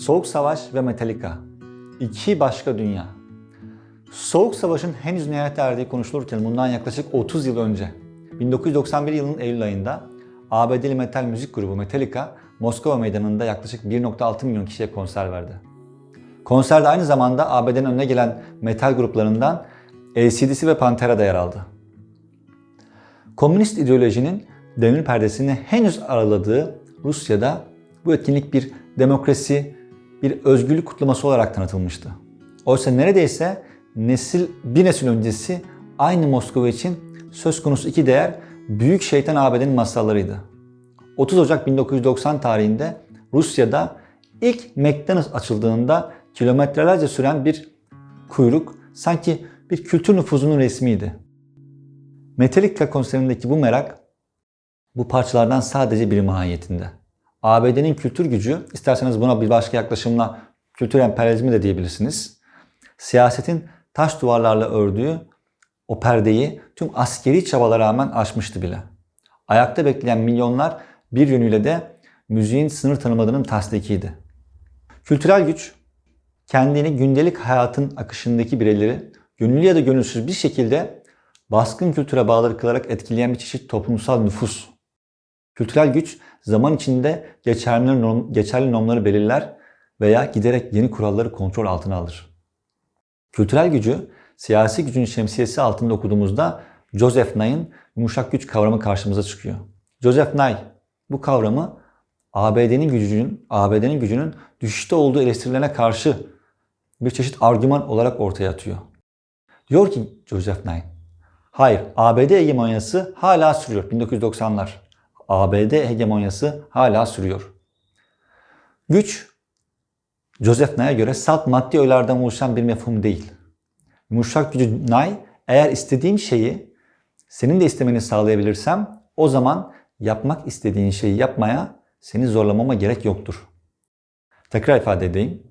Soğuk Savaş ve Metallica. İki başka dünya. Soğuk Savaş'ın henüz nihayete erdiği konuşulurken bundan yaklaşık 30 yıl önce 1991 yılının Eylül ayında ABD'li metal müzik grubu Metallica Moskova meydanında yaklaşık 1.6 milyon kişiye konser verdi. Konserde aynı zamanda ABD'nin önüne gelen metal gruplarından AC/DC ve Pantera da yer aldı. Komünist ideolojinin demir perdesini henüz araladığı Rusya'da bu etkinlik bir demokrasi, bir özgürlük kutlaması olarak tanıtılmıştı. Oysa neredeyse nesil bir nesil öncesi aynı Moskova için söz konusu iki değer büyük şeytan ABD'nin masallarıydı. 30 Ocak 1990 tarihinde Rusya'da ilk McDonald's açıldığında kilometrelerce süren bir kuyruk sanki bir kültür nüfuzunun resmiydi. Metallica konserindeki bu merak bu parçalardan sadece biri mahiyetinde. ABD'nin kültür gücü, isterseniz buna bir başka yaklaşımla kültür emperyalizmi de diyebilirsiniz. Siyasetin taş duvarlarla ördüğü o perdeyi tüm askeri çabalara rağmen aşmıştı bile. Ayakta bekleyen milyonlar bir yönüyle de müziğin sınır tanımadığının tasdikiydi. Kültürel güç, kendini gündelik hayatın akışındaki bireyleri gönüllü ya da gönülsüz bir şekilde baskın kültüre bağlı kılarak etkileyen bir çeşit toplumsal nüfus. Kültürel güç zaman içinde geçerli, norm, geçerli normları belirler veya giderek yeni kuralları kontrol altına alır. Kültürel gücü siyasi gücün şemsiyesi altında okuduğumuzda Joseph Nye'ın yumuşak güç kavramı karşımıza çıkıyor. Joseph Nye bu kavramı ABD'nin gücünün ABD'nin gücünün düşüşte olduğu eleştirilerine karşı bir çeşit argüman olarak ortaya atıyor. Diyor ki Joseph Nye, hayır ABD hegemonyası hala sürüyor 1990'lar. ABD hegemonyası hala sürüyor. Güç, Joseph Nye'ye göre salt maddi öğelerden oluşan bir mefhum değil. Yumuşak gücü Nye, eğer istediğim şeyi senin de istemeni sağlayabilirsem o zaman yapmak istediğin şeyi yapmaya seni zorlamama gerek yoktur. Tekrar ifade edeyim.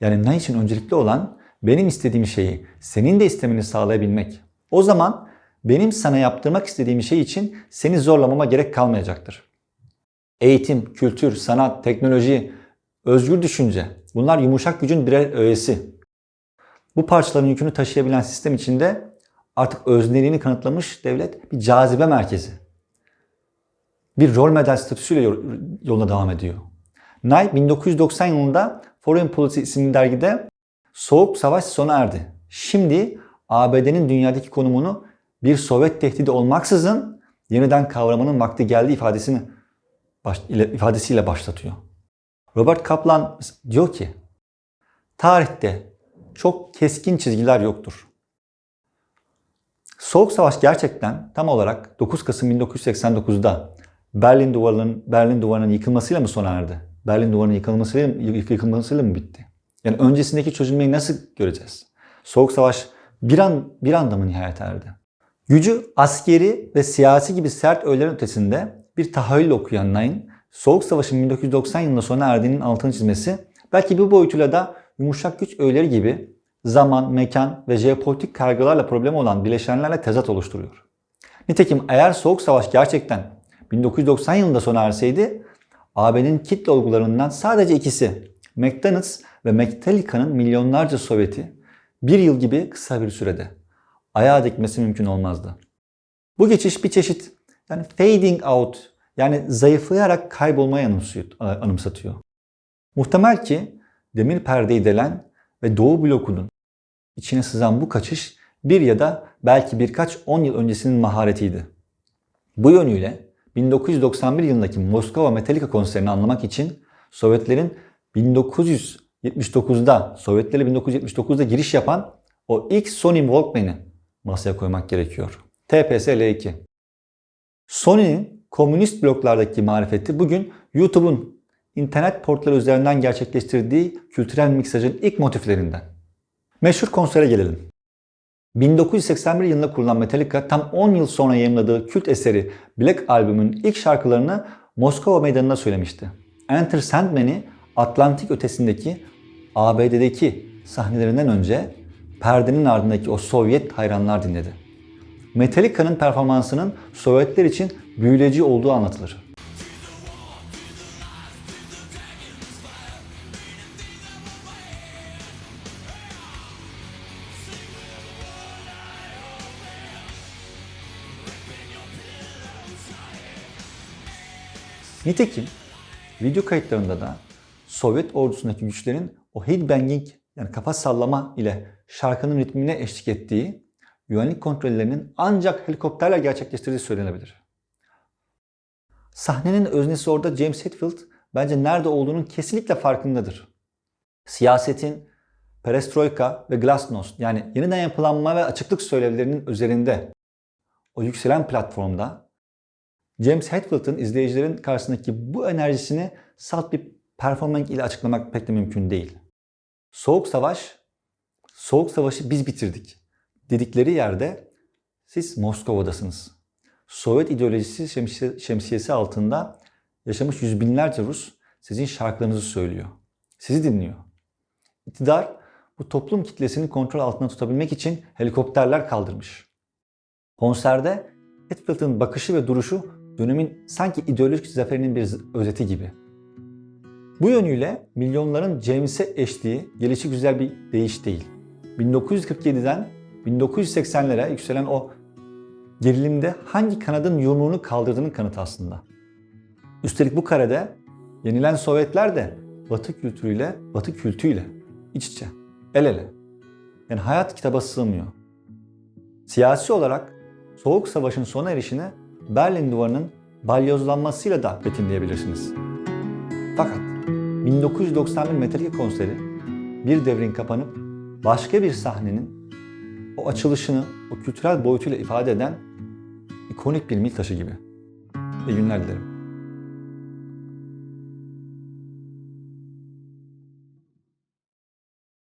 Yani Nye için öncelikli olan benim istediğim şeyi senin de istemeni sağlayabilmek. O zaman benim sana yaptırmak istediğim şey için seni zorlamama gerek kalmayacaktır. Eğitim, kültür, sanat, teknoloji, özgür düşünce bunlar yumuşak gücün birer öğesi. Bu parçaların yükünü taşıyabilen sistem içinde artık özneliğini kanıtlamış devlet bir cazibe merkezi. Bir rol model statüsüyle yoluna devam ediyor. Nye 1990 yılında Foreign Policy isimli dergide Soğuk Savaş sona erdi. Şimdi ABD'nin dünyadaki konumunu bir Sovyet tehdidi olmaksızın yeniden kavramanın vakti geldi ifadesini baş, ile, ifadesiyle başlatıyor. Robert Kaplan diyor ki tarihte çok keskin çizgiler yoktur. Soğuk Savaş gerçekten tam olarak 9 Kasım 1989'da Berlin Duvarı'nın Berlin Duvarı'nın yıkılmasıyla mı sona erdi? Berlin Duvarı'nın yıkılmasıyla, yıkılmasıyla mı bitti? Yani öncesindeki çözülmeyi nasıl göreceğiz? Soğuk Savaş bir an bir anda mı nihayet erdi? Gücü askeri ve siyasi gibi sert öğelerin ötesinde bir tahayyül okuyan Nain, Soğuk Savaş'ın 1990 yılında sona erdiğinin altını çizmesi, belki bu boyutuyla da yumuşak güç öğeleri gibi zaman, mekan ve jeopolitik kaygılarla problemi olan bileşenlerle tezat oluşturuyor. Nitekim eğer Soğuk Savaş gerçekten 1990 yılında sona erseydi, AB'nin kitle olgularından sadece ikisi, McDonald's ve Metallica'nın milyonlarca Sovyeti bir yıl gibi kısa bir sürede ayağa dikmesi mümkün olmazdı. Bu geçiş bir çeşit yani fading out yani zayıflayarak kaybolmayı anımsatıyor. Muhtemel ki demir perdeyi delen ve Doğu blokunun içine sızan bu kaçış bir ya da belki birkaç on yıl öncesinin maharetiydi. Bu yönüyle 1991 yılındaki Moskova Metallica konserini anlamak için Sovyetlerin 1979'da Sovyetlerle 1979'da giriş yapan o ilk Sony Walkman'i masaya koymak gerekiyor. TPS-L2. Sony'nin komünist bloklardaki marifeti bugün YouTube'un internet portları üzerinden gerçekleştirdiği kültürel miksajın ilk motiflerinden. Meşhur konsere gelelim. 1981 yılında kurulan Metallica tam 10 yıl sonra yayımladığı kült eseri Black albümün ilk şarkılarını Moskova meydanında söylemişti. Enter Sandman'i Atlantik ötesindeki ABD'deki sahnelerinden önce perdenin ardındaki o Sovyet hayranlar dinledi. Metallica'nın performansının Sovyetler için büyüleyici olduğu anlatılır. Nitekim video kayıtlarında da Sovyet ordusundaki güçlerin o headbanging yani kafa sallama ile şarkının ritmine eşlik ettiği güvenlik kontrollerinin ancak helikopterle gerçekleştirdiği söylenebilir. Sahnenin öznesi orada James Hetfield bence nerede olduğunun kesinlikle farkındadır. Siyasetin, perestroika ve glasnost yani yeniden yapılanma ve açıklık söylevlerinin üzerinde o yükselen platformda James Hetfield'ın izleyicilerin karşısındaki bu enerjisini salt bir performans ile açıklamak pek de mümkün değil. Soğuk Savaş, Soğuk Savaşı biz bitirdik dedikleri yerde siz Moskova'dasınız. Sovyet ideolojisi şemsiye- şemsiyesi altında yaşamış yüz binlerce Rus sizin şarkılarınızı söylüyor. Sizi dinliyor. İktidar bu toplum kitlesini kontrol altında tutabilmek için helikopterler kaldırmış. Konserde Hetfield'ın bakışı ve duruşu dönemin sanki ideolojik zaferinin bir özeti gibi. Bu yönüyle milyonların James'e eşliği gelişi güzel bir değiş değil. 1947'den 1980'lere yükselen o gerilimde hangi kanadın yumruğunu kaldırdığının kanıtı aslında. Üstelik bu karede yenilen Sovyetler de Batı kültürüyle, Batı kültüyle iç içe, el ele. Yani hayat kitaba sığmıyor. Siyasi olarak Soğuk Savaş'ın sona erişini Berlin Duvarı'nın balyozlanmasıyla da betimleyebilirsiniz. Fakat 1991 Metallica konseri bir devrin kapanıp başka bir sahnenin o açılışını o kültürel boyutuyla ifade eden ikonik bir mil taşı gibi. İyi günler dilerim.